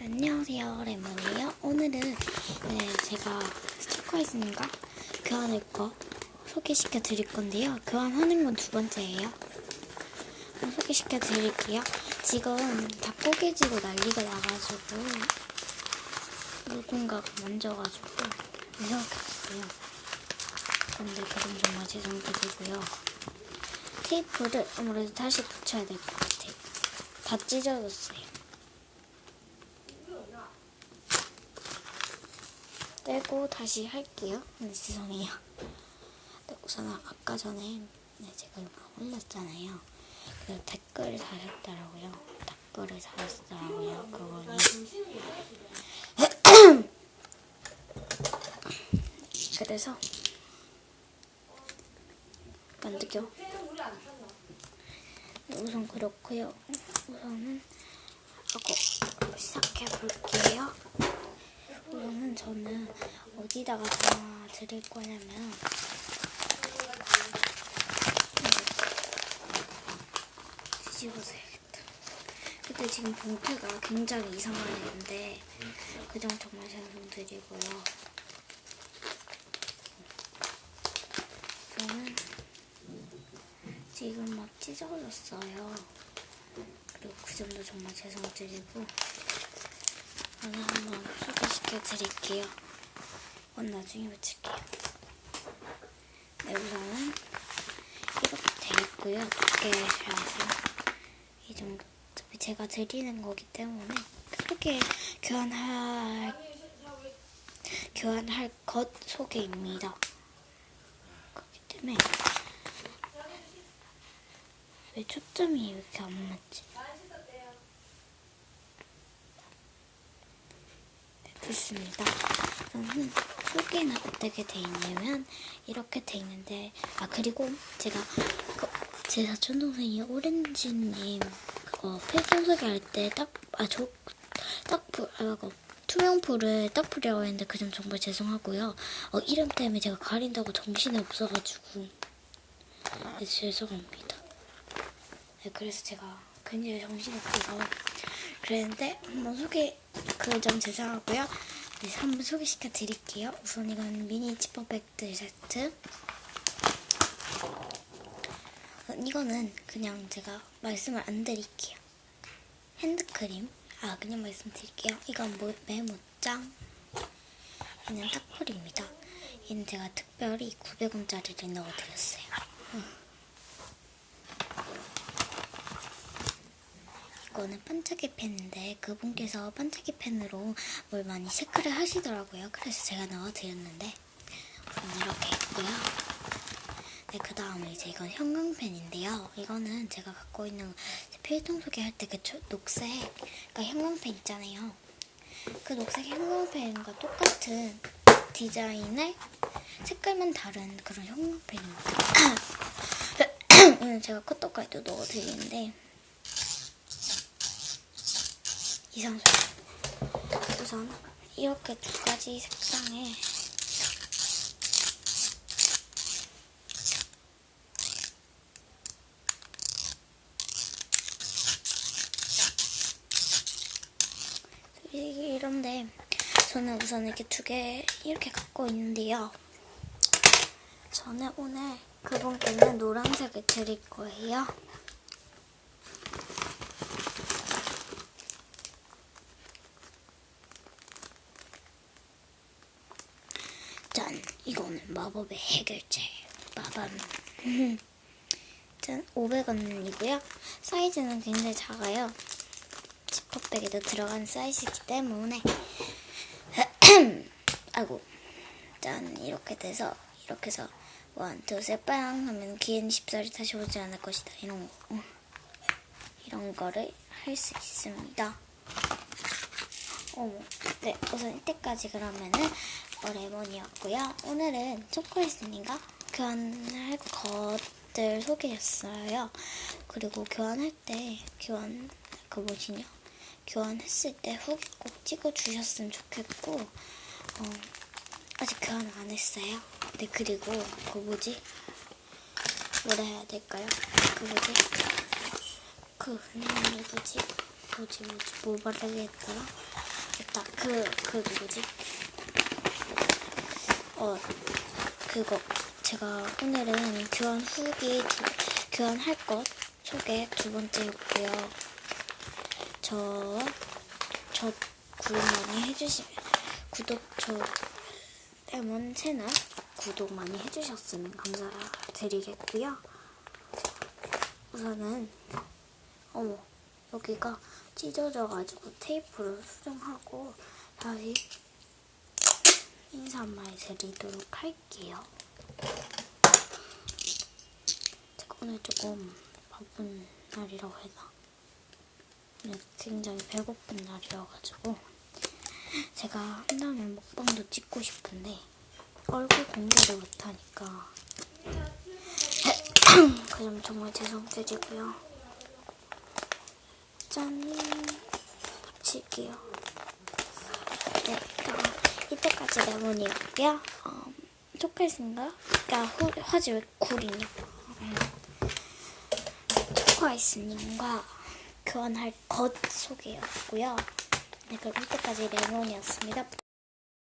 안녕하세요 레몬이에요. 오늘은 네, 제가 스토커이즈님과 교환할 거 소개시켜 드릴 건데요. 교환하는 건 두 번째예요. 어, 소개시켜 드릴게요. 지금 다 뽀개지고 난리가 나가지고 누군가가 만져가지고 이상하게 됐어요. 근데 그럼 정말 죄송드리고요. 테이프를 아무래도 다시 붙여야 될 것 같아요. 다 찢어졌어요 떼고 다시 할게요. 네, 죄송해요. 네, 우선 아까 전에 네, 제가 이거 올렸잖아요. 그 댓글을 달았더라고요. 댓글을 달았더라고요. 그분이. 그래서 만들죠. 네, 우선 그렇고요. 우선은 하고 시작해 볼게요. 어디다가 담아 드릴 거냐면 뒤집어서야겠다. 근데 지금 봉투가 굉장히 이상한데 그점 정말 죄송드리고요. 저는 지금 막 찢어졌어요. 그리고 그 점도 정말 죄송드리고 오늘 한번 소개시켜 드릴게요. 이건 나중에 붙일게요. 네, 우선은 이렇게 돼 있고요. 두께 샷은 이 정도. 어차피 제가 드리는 거기 때문에 크게 교환할 교환할 것 소개입니다. 그렇기 때문에 왜 초점이 이렇게 안 맞지? 됐습니다. 저는 소개는 어떻게 돼 있냐면 이렇게 돼 있는데 아 그리고 제가 그, 제 사촌 동생이 오렌지님 그거 필통 소개할 때 딱아저딱풀 아 그거 투명풀을 딱풀이라고 했는데 그 점 정말 죄송하고요. 어 이름 때문에 제가 가린다고 정신이 없어가지고 네, 죄송합니다. 네, 그래서 제가 굉장히 정신이 없어서 그랬는데 한번 소개 그 점 죄송하고요. 네, 한번 소개시켜 드릴게요. 우선 이건 미니 지퍼백들 세트. 어, 이거는 그냥 제가 말씀을 안 드릴게요. 핸드크림. 아 그냥 말씀드릴게요. 이건 뭐, 메모장. 얘는 딱풀입니다. 얘는 제가 특별히 900원짜리를 넣어드렸어요. 이 거는 반짝이 펜인데 그분께서 반짝이 펜으로 뭘 많이 체크를 하시더라고요. 그래서 제가 넣어드렸는데 이렇게 있고요. 네, 그 다음에 이제 이건 형광펜인데요. 이거는 제가 갖고 있는 필통 소개할 때 그 녹색 그러니까 형광펜 있잖아요. 그 녹색 형광펜과 똑같은 디자인의 색깔만 다른 그런 형광펜입니다. 이건 제가 커터까지도 넣어드리는데 이상소. 우선 이렇게 두 가지 색상의 이런데 저는 우선 이렇게 두 개 이렇게 갖고 있는데요. 저는 오늘 그분께는 노란색을 드릴 거예요. 짠! 이거는 마법의 해결책. 마법. 짠! 500원이고요. 사이즈는 굉장히 작아요. 지퍼백에도 들어간 사이즈이기 때문에. 아이고. 짠! 이렇게 돼서, 이렇게 해서, 원, 투, 셋, 빵! 하면 기회는 쉽사리 다시 오지 않을 것이다. 이런 거. 이런 거를 할 수 있습니다. 어머. 네, 우선 이때까지 그러면은 어, 레몬이었고요. 오늘은 초콜릿님과 교환할 것들 소개했어요. 그리고 교환할 때 교환 그 뭐지냐 교환했을 때 후기 꼭 찍어주셨으면 좋겠고 어, 아직 교환 안 했어요. 네 그리고 그 뭐지 뭐라 해야 될까요? 그 뭐지 그 누구지 뭐지 뭐지 뭐 말하겠더라 됐다. 그 그 누구지? 어 그거. 제가 오늘은 교환 후기 두, 교환할 것 소개 두 번째였고요. 저 저 구독 많이 해주시면 구독 저 레몬 채널 구독 많이 해주셨으면 감사드리겠고요. 우선은 어머 여기가 찢어져가지고 테이프로 수정하고 다시 인사 한마디 드리도록 할게요. 제가 오늘 조금 바쁜 날이라고 오늘 굉장히 배고픈 날이어가지고 제가 한다면 먹방도 찍고 싶은데 얼굴 공개를 못하니까 그 점 정말 죄송드리고요. 짠 붙일게요. 네, 어, 이때까지 레몬이었고요. 어, 초콜릿인가? 야, 후, 화질 왜 굴이냐? 음. 초코아이스님과 교환할 것 소개였고요. 네, 그럼 이때까지 레몬이었습니다.